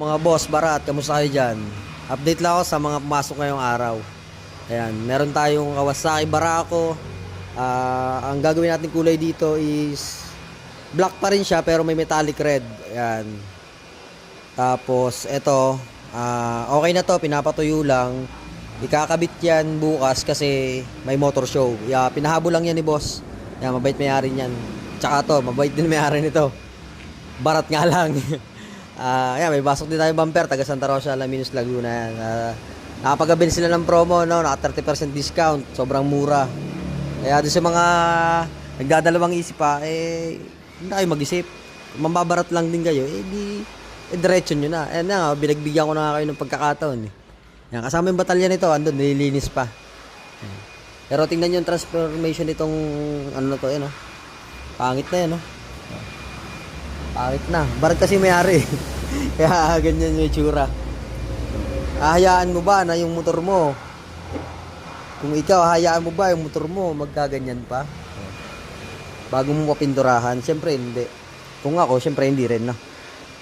Mga boss, barat, kamusta kayo dyan? Update lang ako sa mga pumasok ngayong araw. Ayan, meron tayong Kawasaki Barako. Ah, ang gagawin natin kulay dito is black pa rin siya pero may metallic red. Ayan. Tapos, eto, ah, okay na to, pinapatuyo lang. Ikakabit yan bukas kasi may motor show. Yeah, pinahabo lang yan ni boss. Yan, mabait may-ari niyan. Tsaka to, mabait din may-ari nito. Barat nga lang. Ah, yeah, may basok din tayong bumper, taga Santa Rosa, Laminos, Laguna yan. Uh, nakapagabil sila ng promo, no, naka 30% discount, sobrang mura. Kaya doon sa mga nagdadalawang isip pa, eh, hindi kayo mag-isip. Mambabarat lang din kayo, eh, di, eh, diretso nyo na. Eh, na, binagbigyan ko na nga kayo ng pagkakataon, eh. Yan, kasama yung batalya nito, andun, nililinis pa. Pero tingnan nyo yung transformation nitong, ano na to, yan, oh. Pangit na yan, oh. Pangit na. Barat kasi may-ari. Kaya ganyan yung itsura. Hahayaan mo ba na yung motor mo? Kung ikaw, hahayaan mo ba yung motor mo magkaganyan pa? Bago mo mapinturahan? Siyempre hindi. Kung ako, siyempre hindi rin, no?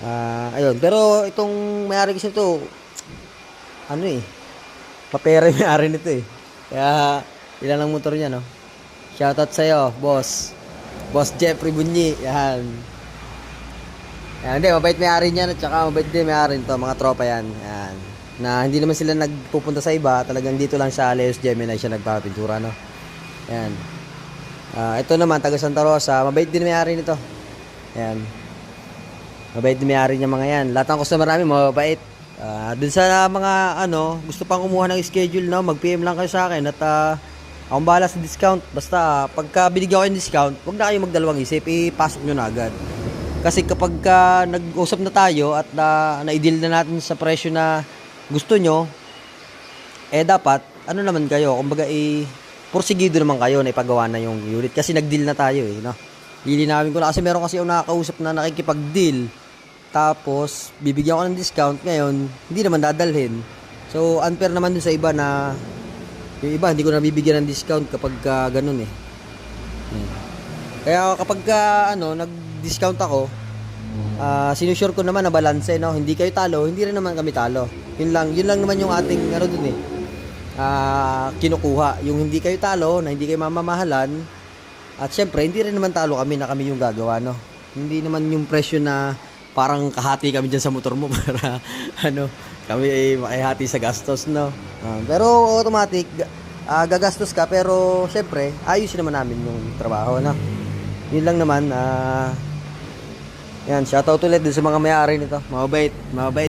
Ah, ayun. Pero itong may-ari kasi ito, ano eh, papere may-ari nito eh. Kaya, ilan ang motor niya, no? Shoutout sa'yo, boss. Boss Jeffrey Bunyi. Yan. Yan, hindi, mabait may-ari niyan at saka mabait din may-ari nito, mga tropa yan. Yan. Na hindi naman sila nagpupunta sa iba, talagang dito lang sa Leos Gemini siya nagpapintura, no? Yan. Ah, ito naman, taga Santa Rosa, mabait din may-ari nito. Yan. Mabait din may-ari niya mga yan. Lahat ng customer namin, mabait. Ah, dun sa mga, ano, gusto pang kumuha ng schedule, no? Mag-PM lang kayo sa akin at ah, akong bahala sa discount. Basta, pagka binigyan ko yung discount, huwag na kayo magdalawang isip, ipasok nyo na agad. Kasi kapag ka nag-usap na tayo at na, na-deal na natin sa presyo na gusto nyo, eh dapat, ano naman kayo, kumbaga eh, porsigido naman kayo na ipagawa na yung unit. Kasi nag-deal na tayo eh, no? Lilinawin ko na kasi meron kasi yung nakakausap na nakikipag-deal. Tapos, bibigyan ko ng discount ngayon, hindi naman dadalhin. So, unfair naman dun sa iba na yung iba, hindi ko na bibigyan ng discount kapag ka ganun eh. Hmm. Kaya kapag ka, ano, nag-discount ako, ah sinusure ko naman na balance, no? Hindi kayo talo, hindi rin naman kami talo. Yun lang, yun lang naman yung ating, ano dun eh, ah kinukuha. Yung hindi kayo talo, na hindi kayo mamamahalan, at syempre, hindi rin naman talo kami na kami yung gagawa, no? Hindi naman yung presyo na parang kahati kami dyan sa motor mo para, ano, kami ay makihati sa gastos, no? Ah, pero automatic, ah gagastos ka, pero syempre, ayusin naman namin yung trabaho, no? Yun lang naman, ah yan, shoutout ulit dun sa mga may-ari nito. Mabait, mabait.